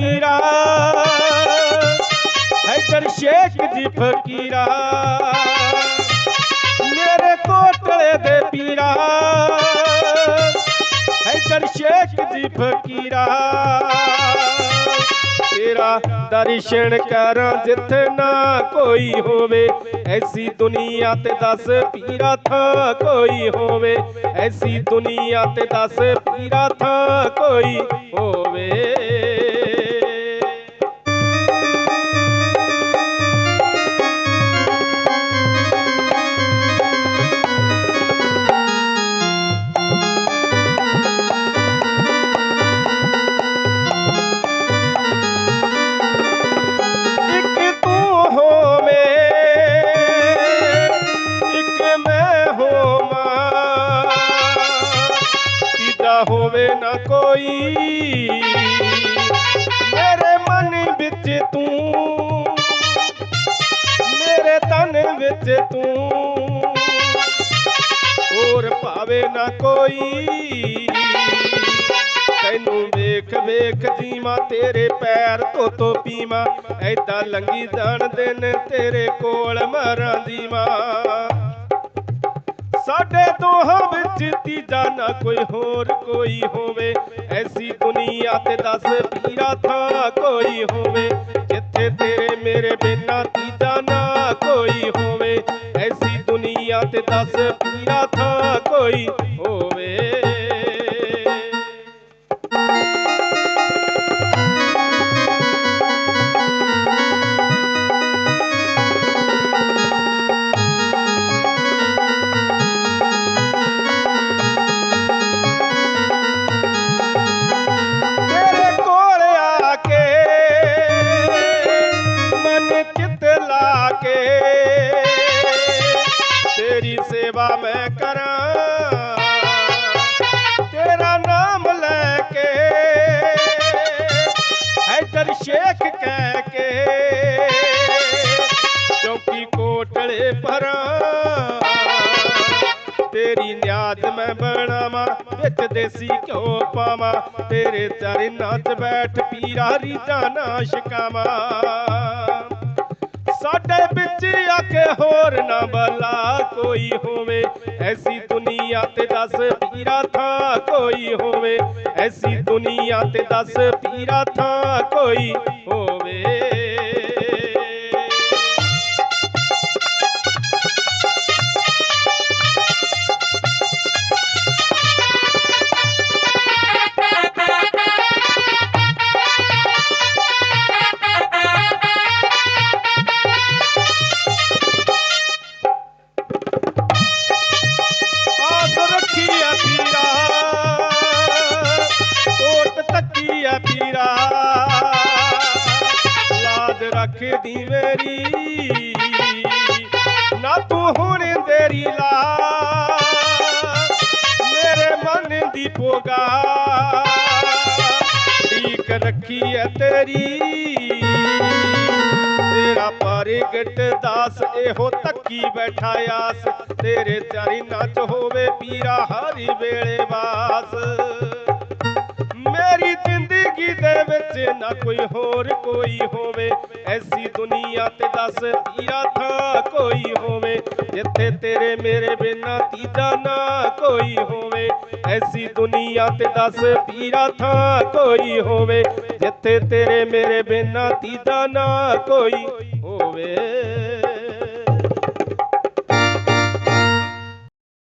ਫਕੀਰਾ। ਹੈਦਰ ਸ਼ੇਖ ਦੀ ਫਕੀਰਾ। ਮੇਰੇ ਕੋਟਲੇ ਦੇ ਪੀਰਾ। ਹੈਦਰ ਸ਼ੇਖ ਦੀ ਫਕੀਰਾ। ਤੇਰਾ ਦਰਸ਼ਨ ਕਰਾਂ ਜਿੱਥੇ ਨਾ ਕੋਈ ਹੋਵੇ। ਐਸੀ ਦੁਨੀਆ ਤੇ ਦੱਸ ਪੀਰਾ ਥਾਂ ਕੋਈ ਹੋਵੇ। ਐਸੀ ਦੁਨੀਆ ਤੇ ਦੱਸ ਪੀਰਾ ਥਾਂ ਕੋਈ ਹੋਵੇ। ਤੀਜਾ ਹੋਵੇ ਨਾ ਕੋਈ। ਮੇਰੇ ਮਨ ਵਿੱਚ ਤੂੰ, ਮੇਰੇ ਤਨ ਵਿੱਚ ਤੂੰ। ਹੋਰ ਭਾਵੇ ਨਾ ਕੋਈ। ਤੈਨੂੰ ਵੇਖ ਵੇਖ ਜੀਵਾਂ ਤੇਰੇ ਪੈਰ ਧੋ ਧੋ ਪੀਵਾਂ। ਐਦਾਂ ਲੰਗੀ ਜਾਣ ਦਿਨ ਤੇਰੇ ਕੋਲ ਮਰਾਂ ਦੀਵਾਂ। ਸਾਡੇ ਦੋਹਾਂ ਵਿੱਚ ਤੀਜਾ ਨਾ ਕੋਈ ਹੋਰ ਕੋਈ ਹੋਵੇ। ਐਸੀ ਦੁਨੀਆ ਤੇ ਦੱਸ ਪੀਰਾ ਥਾਂ ਕੋਈ ਹੋਵੇ। ਜਿੱਥੇ ਤੇਰੇ ਮੇਰੇ ਬਿਨਾ ਤੀਜਾ ਨਾ ਕੋਈ ਹੋਵੇ। ਐਸੀ ਦੁਨੀਆ ਤੇ ਦੱਸ ਪੀਰਾ ਥਾਂ ਕੋਈ ਕੇ। ਤੇਰੀ ਸੇਵਾ ਮੈਂ ਕਰਾਂ। ਤੇਰਾ ਨਾਮ ਲੈ ਕੇ। ਹੈਦਰ ਸ਼ੇਖ ਕਹਿ ਕੇ। ਚੌਕੀ ਕੋਟਲੇ ਭਰਾਂ। ਤੇਰੀ ਨਿਆਜ਼ ਮੈਂ ਬਣਾਵਾਂ, ਵਿੱਚ ਦੇਸੀ ਘਿਓ ਪਾਵਾਂ। ਤੇਰੇ ਚਰਨਾਂ 'ਚ ਬੈਠ ਪੀਰਾ ਰੀਝਾਂ ਨਾ ਛਕਾਵਾਂ। ਸਾਡੇ ਵਿੱਚ ਆ ਕੇ ਹੋਰ ਨਾ ਬਲਾ ਕੋਈ ਹੋਵੇ। ਐਸੀ ਦੁਨੀਆ ਤੇ ਦੱਸ ਪੀਰਾ ਥਾਂ ਕੋਈ ਹੋਵੇ। ਐਸੀ ਦੁਨੀਆ ਤੇ ਦੱਸ ਪੀਰਾ ਥਾਂ ਕੋਈ ਹੋਵੇ। ਰੱਖਦੀ ਮੇਰੀ। ਨਾ ਤੂੰ ਹੁਣ ਤੇਰੀ ਲਾ। ਮੇਰੇ ਮਨ ਦੀ ਪੋਗਾ। ਠੀਕ ਰੱਖੀ ਐ ਤੇਰੀ। ਤੇਰਾ ਪ੍ਰਗਟ ਦਾਸ, ਇਹੋ ਤੱਕੀ ਬੈਠਾ ਆਸ। ਤੇਰੇ ਚਾਰੀ ਨੱਚ ਹੋਵੇ ਪੀਰਾ ਹਰੀ ਵੇਲੇ ਵਾਸ। ਮੇਰੀ ਦੇ ਵਿੱਚ ਨਾ ਕੋਈ ਹੋਰ ਕੋਈ ਹੋਵੇ। ਐਸੀ ਦੁਨੀਆ ਤੇ ਦੱਸ ਪੀਰਾ ਥਾਂ ਕੋਈ ਹੋਵੇ। ਜਿੱਥੇ ਤੇਰੇ ਮੇਰੇ ਬਿਨਾ ਤੀਜਾ ਨਾ ਕੋਈ ਹੋਵੇ। ਐਸੀ ਦੁਨੀਆ ਤੇ ਦੱਸ ਤੀਰਾ ਥਾਂ ਕੋਈ ਹੋਵੇ। ਜਿੱਥੇ ਤੇਰੇ ਮੇਰੇ ਬਿਨਾ ਤੀਜਾ ਨਾ ਕੋਈ ਹੋਵੇ।